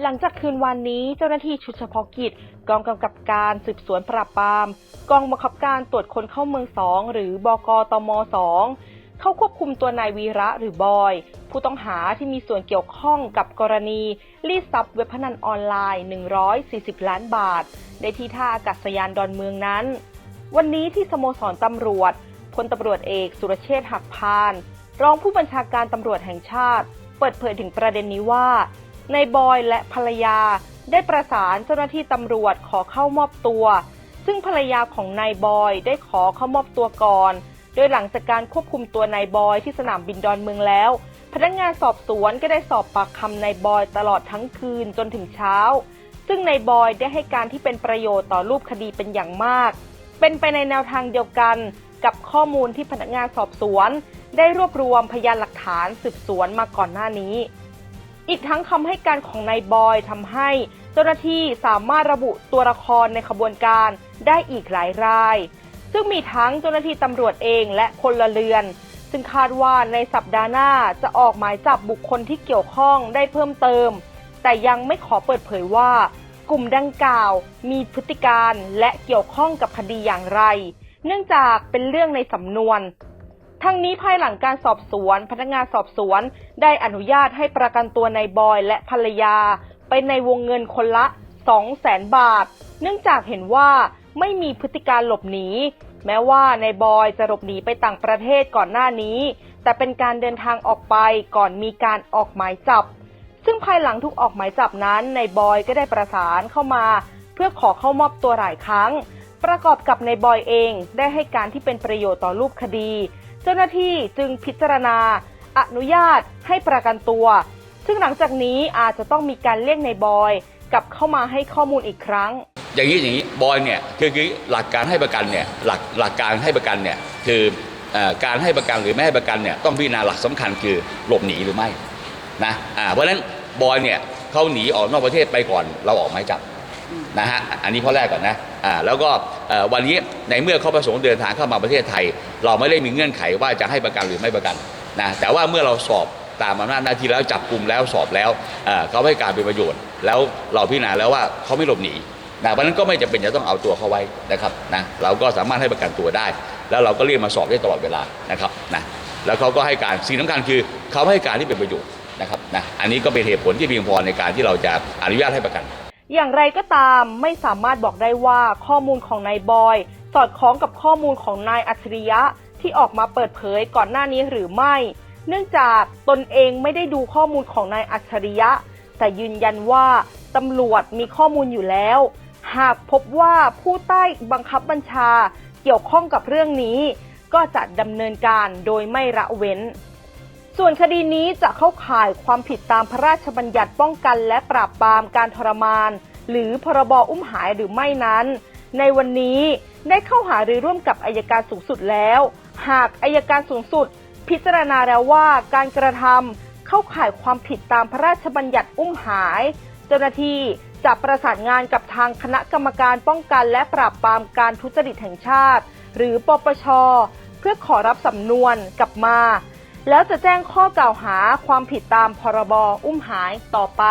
หลังจากคืนวันนี้เจ้าหน้าที่ชุดเฉพาะกิจ กองกำกับการสืบสวนปราบปราม กองบังคับการตรวจคนเข้าเมืองสองหรือบกตมสองเข้าควบคุมตัวนายวีระหรือบอย ผู้ต้องหาที่มีส่วนเกี่ยวข้องกับกรณีรีดทรัพย์เว็บพนันออนไลน์ 140 ล้านบาทได้ที่ท่าอากาศยานดอนเมืองนั้น วันนี้ที่สโมสรตำรวจพลตำรวจเอกสุรเชษฐ์หักพาน รองผู้บัญชาการตำรวจแห่งชาติ เปิดเผยถึงประเด็นนี้ว่า นายบอยและภรรยาได้ประสานเจ้าหน้าที่ตำรวจขอเข้ามอบตัว ซึ่งภรรยาของนายบอยได้ขอเข้ามอบตัวก่อน โดยหลังจากการควบคุมตัวนายบอยที่สนามบินดอนเมืองแล้ว พนักงานสอบสวนก็ได้สอบปากคำนายบอยตลอดทั้งคืนจนถึงเช้า ซึ่งนายบอยได้ให้การที่เป็นประโยชน์ต่อรูปคดีเป็นอย่างมาก เป็นไปในแนวทางเดียวกันกับข้อมูลที่พนักงานสอบสวน ได้รวบรวมพยานหลักฐานสืบสวนมาก่อนหน้านี้ อีกทั้งคำให้การของนายบอยทำให้เจ้าหน้าที่สามารถระบุตัวละครในขบวนการได้อีกหลายราย ซึ่งมีทั้งเจ้าหน้าที่ตำรวจเองและพลเรือน ซึ่งคาดว่าในสัปดาห์หน้าจะออกหมายจับบุคคลที่เกี่ยวข้องได้เพิ่มเติม แต่ยังไม่ขอเปิดเผยว่า กลุ่มดังกล่าวมีพฤติการและเกี่ยวข้องกับคดีอย่างไร เนื่องจากเป็นเรื่องในสำนวน ทั้งนี้ภายหลังการสอบสวน พนักงานสอบสวน ได้อนุญาตให้ประกันตัวนายบอยและภรรยา ไปในวงเงินคนละ2แสนบาท เนื่องจากเห็นว่าไม่มีพฤติการหลบหนี แม้ว่านายบอยจะหลบหนีไปต่างประเทศก่อนหน้านี้ แต่เป็นการเดินทางออกไปก่อนมีการออกหมายจับ ซึ่งภายหลังถูกออกหมายจับนั้นนายบอยก็ได้ประสานเข้ามา เพื่อขอเข้ามอบตัวหลายครั้ง ประกอบกับนายบอยเองได้ให้การที่เป็นประโยชน์ต่อรูปคดี เจ้าหน้าที่จึงพิจารณา อนุญาตให้ประกันตัว ซึ่งหลังจากนี้อาจจะต้องมีการเรียกในบอยกลับเข้ามาให้ข้อมูลอีกครั้ง อย่างนี้อย่างนี้บอยเนี่ยคือคอหลักการให้ประกันเนี่ยหลักหลักการให้ประกันเนี่ยคืออการให้ประกันหรือไม่ให้ประกันเนี่ยต้องพิจารณาหลักสำคัญคือหลบหนีหรือไม่นะเพราะฉะนั้นบอยเนี่ยเขาหนีออกนอกประเทศไปก่อนเราออกหมายจับนะฮะอันนี้ข้อแรกก่อนนะ แล้วก็วันนี้ในเมื่อเขาประสงค์เดินทางเข้ามาประเทศไทย เราไม่ได้มีเงื่อนไขว่าจะให้ประกันหรือไม่ประกันนะแต่ว่าเมื่อเราสอบตามอำนาจหน้าที่แล้วจับกลุ่มแล้วสอบแล้วเขาให้การเป็นประโยชน์ แล้วเราพิจารณาแล้วว่าเขาไม่หลบหนีนะเพราะฉะนั้นก็ไม่จำเป็นจะต้องเอาตัวเขาไว้นะครับนะเราก็สามารถให้ประกันตัวได้ แล้วเราก็เรียกมาสอบได้ตลอดเวลานะครับนะแล้วเขาก็ให้การสิ่งสำคัญคือเขาให้การที่เป็นประโยชน์นะครับนะอันนี้ก็เป็นเหตุผลที่เพียงพอในการที่เราจะอนุญาตให้ประกัน อย่างไรก็ตามไม่สามารถบอกได้ว่าข้อมูลของนายบอย สอดคล้องกับข้อมูลของนายอัจฉริยะที่ออกมาเปิดเผยก่อนหน้านี้หรือไม่ เนื่องจากตนเองไม่ได้ดูข้อมูลของนายอัจฉริยะ แต่ยืนยันว่าตำรวจมีข้อมูลอยู่แล้ว หากพบว่าผู้ใต้บังคับบัญชาเกี่ยวข้องกับเรื่องนี้ ก็จะดำเนินการโดยไม่ละเว้น ส่วนคดีนี้จะเข้าข่ายความผิดตามพระราชบัญญัติป้องกันและปราบปรามการทรมาน หรือพรบอุ้มหายหรือไม่นั้น ในวันนี้ได้เข้าหารือร่วมกับอายการสูงสุดแล้ว หากอายการสูงสุด พิจารณาแล้วว่าการกระทำเข้าข่ายความผิดตามพระราชบัญญัติอุ้มหาย เจ้าหน้าที่จะประสานงานกับทางคณะกรรมการป้องกันและปราบปรามการทุจริตแห่งชาติ หรือปปช เพื่อขอรับสำนวนกลับมา แล้วจะแจ้งข้อกล่าวหาความผิดตามพรบอุ้มหายต่อไป